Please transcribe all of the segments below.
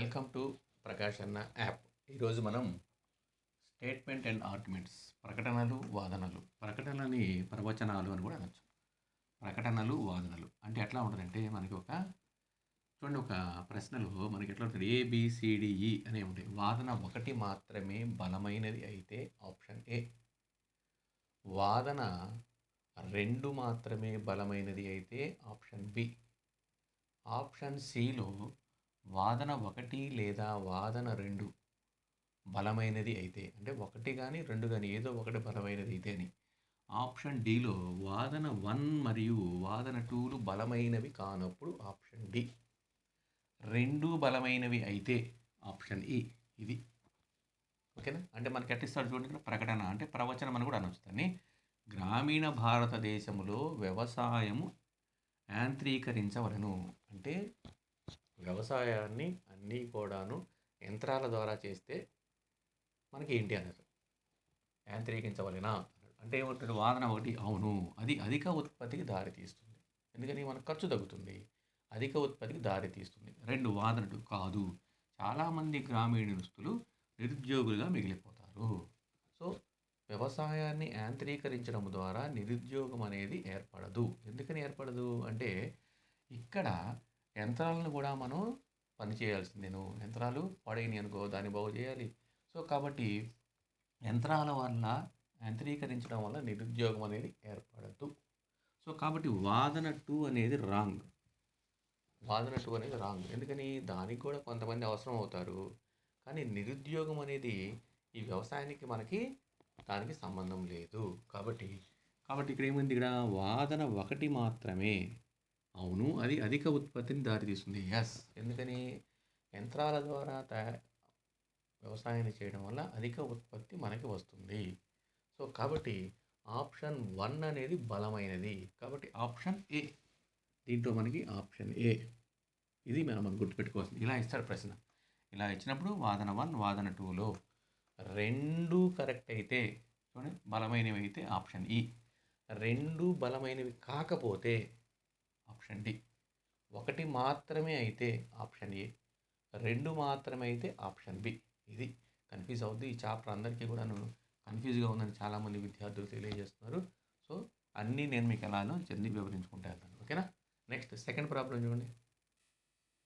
Welcome to Prakash అన్న app. ఈరోజు మనం స్టేట్మెంట్ అండ్ ఆర్గ్యుమెంట్స్ ప్రకటనలు వాదనలు. ప్రకటనలని ప్రవచనాలు అని కూడా అనొచ్చు. ప్రకటనలు వాదనలు అంటే ఎట్లా ఉంటుందంటే మనకి ఒక చూడండి ఒక ప్రశ్నలో మనకి ఎట్లా ఉంటుంది ఏబిసిడిఈ e అనే ఉంటాయి. వాదన ఒకటి మాత్రమే బలమైనది అయితే ఆప్షన్ ఏ వాదన రెండు మాత్రమే బలమైనది అయితే ఆప్షన్ బి ఆప్షన్ సిలో వాదన ఒకటి లేదా వాదన రెండు బలమైనది అయితే అంటే ఒకటి కానీ రెండు కానీ ఏదో ఒకటి బలమైనది అయితే అని. ఆప్షన్ డిలో వాదన వన్ మరియు వాదన టూలు బలమైనవి కానప్పుడు ఆప్షన్ డి రెండు బలమైనవి అయితే ఆప్షన్ ఈ ఇది. ఓకేనా? అంటే మనకి ఎట్టిస్తాడు చూడండి ప్రకటన అంటే ప్రవచనం అని కూడా అనొచ్చు దాన్ని. గ్రామీణ భారతదేశంలో వ్యవసాయము యాంత్రీకరించవలను. అంటే వ్యవసాయాన్ని అన్నీ కూడాను యంత్రాల ద్వారా చేస్తే మనకి ఏంటి అన్నారు యాంత్రీకరించవలెనా అంటే ఏమంటుంది వాదన ఒకటి అవును అది అధిక ఉత్పత్తికి దారితీస్తుంది ఎందుకని? మనకు ఖర్చు తగ్గుతుంది. అధిక ఉత్పత్తికి దారితీస్తుంది రెండు వాదనలు కాదు. చాలామంది గ్రామీణస్తులు నిరుద్యోగులుగా మిగిలిపోతారు. సో వ్యవసాయాన్ని యాంత్రీకరించడం ద్వారా నిరుద్యోగం అనేది ఏర్పడదు. ఎందుకని ఏర్పడదు? అంటే ఇక్కడ యంత్రాలను కూడా మనం పని నువ్వు యంత్రాలు పడైనవి అనుకో దాన్ని బాగు చేయాలి. సో కాబట్టి యంత్రాల వల్ల యంత్రీకరించడం వల్ల నిరుద్యోగం అనేది ఏర్పడదు సో కాబట్టి వాదన టూ అనేది రాంగ్. వాదన టూ అనేది రాంగ్. ఎందుకని? దానికి కూడా కొంతమంది అవసరం అవుతారు. కానీ నిరుద్యోగం అనేది ఈ వ్యవసాయానికి మనకి దానికి సంబంధం లేదు. కాబట్టి కాబట్టి ఇక్కడ ఏముంది? ఇక్కడ వాదన ఒకటి మాత్రమే అవును అది అధిక ఉత్పత్తిని దారితీస్తుంది. ఎస్ ఎందుకని? యంత్రాల ద్వారా తయా వ్యవసాయాన్ని చేయడం వల్ల అధిక ఉత్పత్తి మనకి వస్తుంది. సో కాబట్టి ఆప్షన్ వన్ అనేది బలమైనది. కాబట్టి ఆప్షన్ ఏ. దీంట్లో మనకి ఆప్షన్ ఏ. ఇది మనం మనం గుర్తుపెట్టుకోవాల్సింది. ఇలా ఇస్తాడు ప్రశ్న. ఇలా ఇచ్చినప్పుడు వాదన వన్ వాదన టూలో రెండు కరెక్ట్ అయితే చూడండి బలమైనవి అయితే ఆప్షన్ ఈ. రెండు బలమైనవి కాకపోతే ఆప్షన్ డి. ఒకటి మాత్రమే అయితే ఆప్షన్ ఏ రెండు మాత్రమే అయితే ఆప్షన్ బి. ఇది కన్ఫ్యూజ్ అవుద్ది. ఈ చాప్టర్ అందరికీ కూడా కన్ఫ్యూజ్గా ఉందని చాలామంది విద్యార్థులు తెలియజేస్తున్నారు. సో అన్నీ నేను మీకు ఎలానో జల్దీ వివరించుకుంటూ వెళ్తాను. ఓకేనా? నెక్స్ట్ సెకండ్ ప్రాబ్లం చూడండి.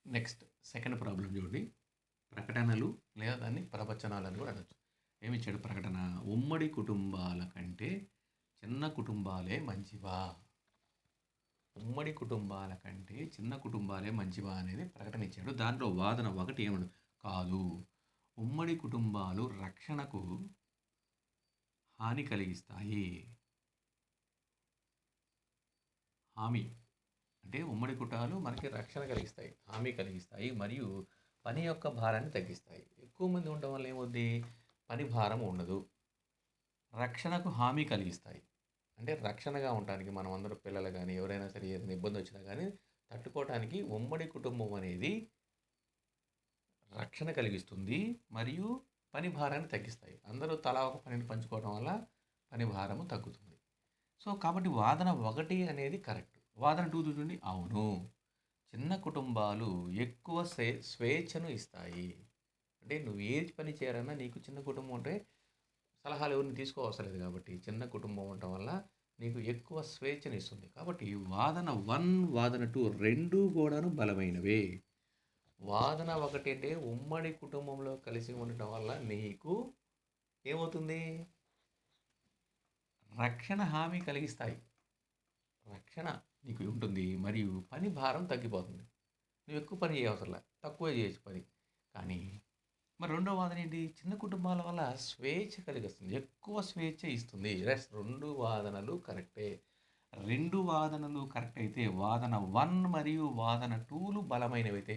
నెక్స్ట్ సెకండ్ ప్రాబ్లం చూడండి. ప్రకటనలు లేదా దాన్ని ప్రవచనాలు అని కూడా అనొచ్చు. ఏమి ఇచ్చాడు ప్రకటన? ఉమ్మడి కుటుంబాల కంటే చిన్న కుటుంబాలే మంచివా? ఉమ్మడి కుటుంబాల కంటే చిన్న కుటుంబాలే మంచివా అనేది ప్రకటన ఇచ్చాడు దాంట్లో వాదన ఒకటి ఏమడు? కాదు. ఉమ్మడి కుటుంబాలు రక్షణకు హాని కలిగిస్తాయి. హామీ. అంటే ఉమ్మడి కుటాలు మనకి రక్షణ కలిగిస్తాయి హామీ కలిగిస్తాయి మరియు పని యొక్క భారాన్ని తగ్గిస్తాయి. ఎక్కువ మంది ఉండడం వల్ల ఏమవుద్ది? పని భారం ఉండదు. రక్షణకు హామీ కలిగిస్తాయి. అంటే రక్షణగా ఉండడానికి మనం అందరూ పిల్లలు కానీ ఎవరైనా సరే ఏదైనా ఇబ్బంది వచ్చినా కానీ తట్టుకోవడానికి ఉమ్మడి కుటుంబం అనేది రక్షణ కలిగిస్తుంది. మరియు పని భారాన్ని తగ్గిస్తాయి. అందరూ తలా ఒక పనిని పంచుకోవడం వల్ల పని భారము తగ్గుతుంది. సో కాబట్టి వాదన ఒకటి అనేది కరెక్ట్. వాదన టూ చూడండి. అవును. చిన్న కుటుంబాలు ఎక్కువ స్వే స్వేచ్ఛను ఇస్తాయి. అంటే నువ్వు ఏ పని చేయాలన్నా నీకు చిన్న కుటుంబం ఉంటే సలహాలు ఎవరిని తీసుకోవసరం లేదు కాబట్టి చిన్న కుటుంబం ఉండటం వల్ల నీకు ఎక్కువ స్వేచ్ఛను ఇస్తుంది కాబట్టి వాదన వన్ వాదన టూ రెండు కూడాను బలమైనవే. వాదన ఒకటి అంటే ఉమ్మడి కుటుంబంలో కలిసి ఉండటం వల్ల నీకు ఏమవుతుంది? రక్షణ హామీ కలిగిస్తాయి. రక్షణ నీకు ఉంటుంది మరియు పని భారం తగ్గిపోతుంది. నువ్వు ఎక్కువ పని చేయవసరం తక్కువ చేయొచ్చు పని. కానీ మరి రెండో వాదన ఏంటి? చిన్న కుటుంబాల వల్ల స్వేచ్ఛ కలిగిస్తుంది. ఎక్కువ స్వేచ్ఛ ఇస్తుంది. రెస్ రెండు వాదనలు కరెక్టే. రెండు వాదనలు కరెక్ట్ అయితే వాదన వన్ మరియు వాదన టూలు బలమైనవి అయితే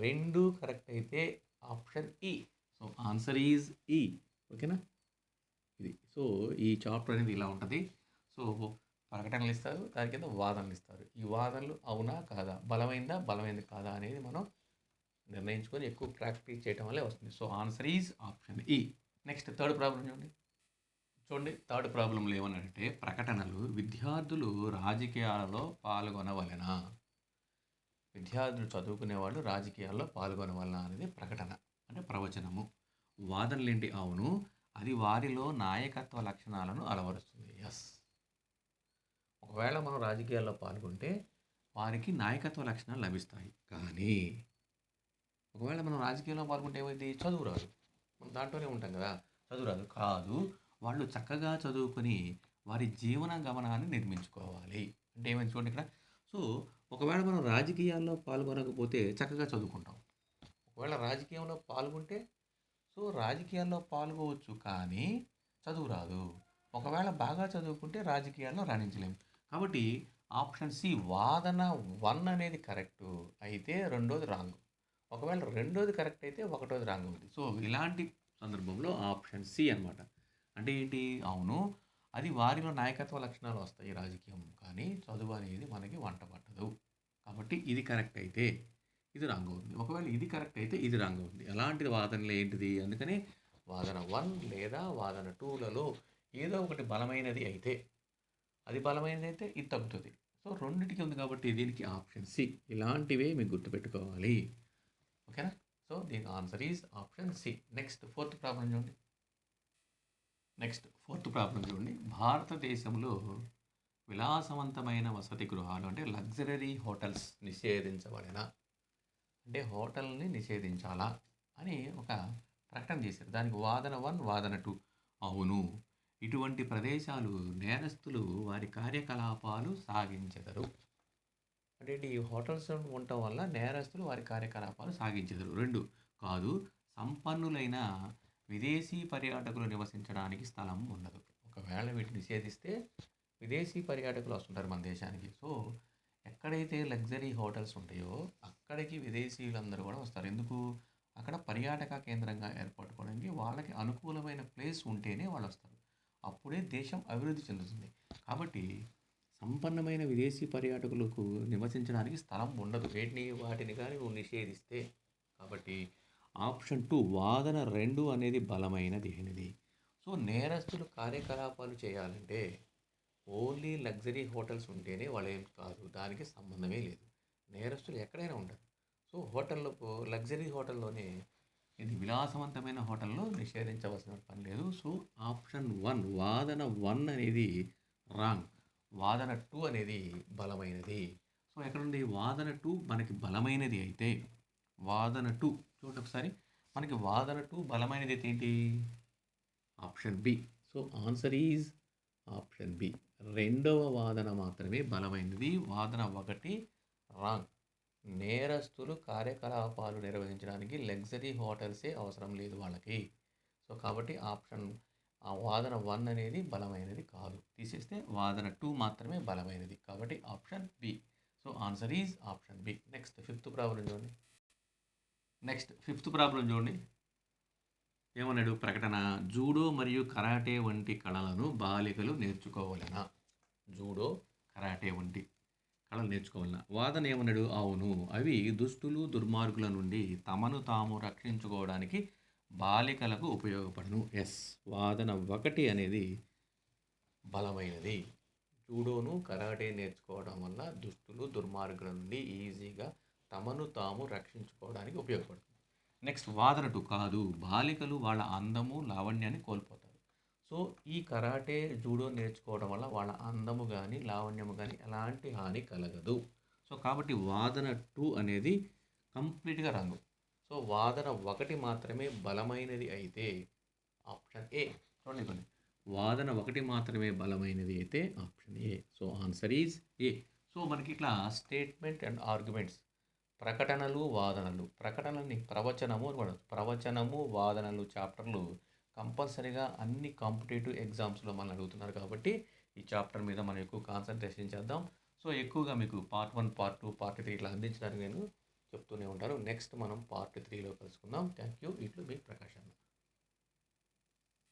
రెండు కరెక్ట్ అయితే option e. e. E so answer is E ఓకేనా ఇది. సో ఈ చాప్టర్ అనేది ఇలా ఉంటుంది. సో ప్రకటనలు ఇస్తారు. దాని కింద వాదనలు ఇస్తారు. ఈ వాదనలు అవునా కాదా? బలమైందా? బలమైంది కాదా? అనేది మనం నిర్ణయించుకొని ఎక్కువ ప్రాక్టీస్ చేయడం వల్లే వస్తుంది. So answer is option E. Next third problem చూడండి. చూడండి థర్డ్ ప్రాబ్లంలో ఏమన్నాడంటే ప్రకటనలు విద్యార్థులు రాజకీయాలలో పాల్గొనవలెనా? విద్యార్థులు చదువుకునే వాళ్ళు రాజకీయాల్లో పాల్గొనవలన అనేది ప్రకటన అంటే ప్రవచనము. వాదనలేంటి? అవును. అది వారిలో నాయకత్వ లక్షణాలను అలవరుస్తుంది. ఎస్ ఒకవేళ మనం రాజకీయాల్లో పాల్గొంటే వారికి నాయకత్వ లక్షణాలు లభిస్తాయి. కానీ ఒకవేళ మనం రాజకీయాల్లో పాల్గొంటే ఏమైంది? చదువు రాదు. మనం దాంట్లోనే ఉంటాం కదా. చదువు రాదు. కాదు వాళ్ళు చక్కగా చదువుకొని వారి జీవన గమనాన్ని నిర్మించుకోవాలి. అంటే ఏమైంది చూడండి ఇక్కడ. సో ఒకవేళ మనం రాజకీయాల్లో పాల్గొనకపోతే చక్కగా చదువుకుంటాం. ఒకవేళ రాజకీయంలో పాల్గొంటే సో రాజకీయాల్లో పాల్గొవచ్చు కానీ చదువు రాదు. ఒకవేళ బాగా చదువుకుంటే రాజకీయాల్లో రాణించలేము కాబట్టి ఆప్షన్ సి వాదన వన్ అనేది కరెక్ట్. అయితే రెండోది రాంగ్. ఒకవేళ రెండోది కరెక్ట్ అయితే ఒకటోది రాంగ్ అవుతుంది సో ఇలాంటి సందర్భంలో ఆప్షన్ సి అన్నమాట. అంటే ఏంటి? అవును అది వారిలో నాయకత్వ లక్షణాలు వస్తాయి రాజకీయం కానీ చదువు అనేది మనకి వంట పట్టదు. కాబట్టి ఇది కరెక్ట్ అయితే ఇది రాంగ్ అవుతుంది ఒకవేళ ఇది కరెక్ట్ అయితే ఇది రాంగ్ అవుతుంది అలాంటిది వాదనలు ఏంటిది? అందుకని వాదన వన్ లేదా వాదన టూలలో ఏదో ఒకటి బలమైనది అయితే అది బలమైనది అయితే ఇది తగ్గుతుంది. సో రెండింటికి ఉంది కాబట్టి దీనికి ఆప్షన్ సి ఇలాంటివే మీకు గుర్తుపెట్టుకోవాలి. ఓకేనా సో దీని answer is option C next fourth problem చూడండి. నెక్స్ట్ ఫోర్త్ ప్రాబ్లం చూడండి. భారతదేశంలో విలాసవంతమైన వసతి గృహాలు అంటే లగ్జరీ హోటల్స్ నిషేధించబడిన? అంటే హోటల్ని నిషేధించాలా? అని ఒక ప్రకటన చేశారు. దానికి వాదన వన్ వాదన టూ. అవును. ఇటువంటి ప్రదేశాలు నేరస్తులు వారి కార్యకలాపాలు సాగించెదరు. రెండు ఈ హోటల్స్ ఉండటం వల్ల నేరస్తులు వారి కార్యకలాపాలు సాగించెదరు రెండు కాదు సంపన్నులైన విదేశీ పర్యాటకులు నివసించడానికి స్థలం ఉండదు. ఒకవేళ వీటిని నిషేధిస్తే విదేశీ పర్యాటకులు వస్తుంటారు మన దేశానికి. సో ఎక్కడైతే లగ్జరీ హోటల్స్ ఉంటాయో అక్కడికి విదేశీయులందరూ కూడా వస్తారు. ఎందుకు? అక్కడ పర్యాటక కేంద్రంగా ఏర్పడుకోవడానికి వాళ్ళకి అనుకూలమైన ప్లేస్ ఉంటేనే వాళ్ళు వస్తారు. అప్పుడే దేశం అభివృద్ధి చెందుతుంది. కాబట్టి సంపన్నమైన విదేశీ పర్యాటకులకు నివసించడానికి స్థలం ఉండదు. వేటిని వాటిని కానీ నువ్వు నిషేధిస్తే కాబట్టి ఆప్షన్ టూ వాదన రెండు అనేది బలమైనది అనేది సో నేరస్తులు కార్యకలాపాలు చేయాలంటే ఓన్లీ లగ్జరీ హోటల్స్ ఉంటేనే వాళ్ళు ఏం కాదు దానికి సంబంధమే లేదు. నేరస్తులు ఎక్కడైనా ఉండరు. సో హోటల్లో లగ్జరీ హోటల్లోనే ఇది విలాసవంతమైన హోటల్లో నిషేధించవలసిన పని లేదు. సో ఆప్షన్ వన్ వాదన వన్ అనేది రాంగ్. వాదన టూ అనేది బలమైనది. సో ఎక్కడుంది వాదన టూ మనకి బలమైనది అయితే వాదన టూ చూడండి ఒకసారి. మనకి వాదన టూ బలమైనది అయితే ఏంటి? Option B. So answer is option B. రెండవ వాదన మాత్రమే బలమైనది. వాదన ఒకటి రాంగ్. నేరస్తులు కార్యకలాపాలు నిర్వహించడానికి లగ్జరీ హోటల్సే అవసరం లేదు వాళ్ళకి. సో కాబట్టి ఆప్షన్ ఆ వాదన వన్ అనేది బలమైనది కాదు. తీసేస్తే వాదన టూ మాత్రమే బలమైనది. కాబట్టి option B so answer is option B next fifth problem చూడండి. నెక్స్ట్ ఫిఫ్త్ ప్రాబ్లం చూడండి. ఏమన్నాడు? ప్రకటన. జూడో మరియు కరాటే వంటి కళలను బాలికలు నేర్చుకోవాలనా? జూడో కరాటే వంటి కళలు నేర్చుకోవాలనా? వాదన ఏమన్నాడు? అవును. అవి దుష్టులు దుర్మార్గుల నుండి తమను తాము రక్షించుకోవడానికి బాలికలకు ఉపయోగపడను. ఎస్ వాదన ఒకటి అనేది బలమైనది. జూడోను కరాటే నేర్చుకోవడం వల్ల దుష్టులు దుర్మార్గుల నుండి ఈజీగా తమను తాము రక్షించుకోవడానికి ఉపయోగపడుతుంది. నెక్స్ట్ వాదన టూ కాదు. బాలికలు వాళ్ళ అందము లావణ్యాన్ని కోల్పోతారు. సో ఈ కరాటే జూడో నేర్చుకోవడం వల్ల వాళ్ళ అందము కానీ లావణ్యము కానీ ఎలాంటి హాని కలగదు. సో కాబట్టి వాదన టూ అనేది కంప్లీట్గా రంగు సో వాదన ఒకటి మాత్రమే బలమైనది అయితే ఆప్షన్ ఏ. చూడండి వాదన ఒకటి మాత్రమే బలమైనది అయితే option A. So answer is A. So మనకి ఇట్లా స్టేట్మెంట్ అండ్ ఆర్గ్యుమెంట్స్. ప్రకటనలు వాదనలు. ప్రకటనల్ని ప్రవచనము అని కూడా ప్రవచనము వాదనలు చాప్టర్లు కంపల్సరీగా అన్ని కాంపిటేటివ్ ఎగ్జామ్స్లో మనం అడుగుతున్నారు కాబట్టి ఈ చాప్టర్ మీద మనం ఎక్కువ కాన్సన్ట్రేషన్ చేద్దాం. సో ఎక్కువగా మీకు part one part two part three ఇట్లా అందించడానికి నేను చెప్తూనే ఉంటాను నెక్స్ట్ మనం పార్ట్ త్రీలో కలుసుకుందాం. థ్యాంక్ యూ ఇట్లు మీ ప్రకాశం.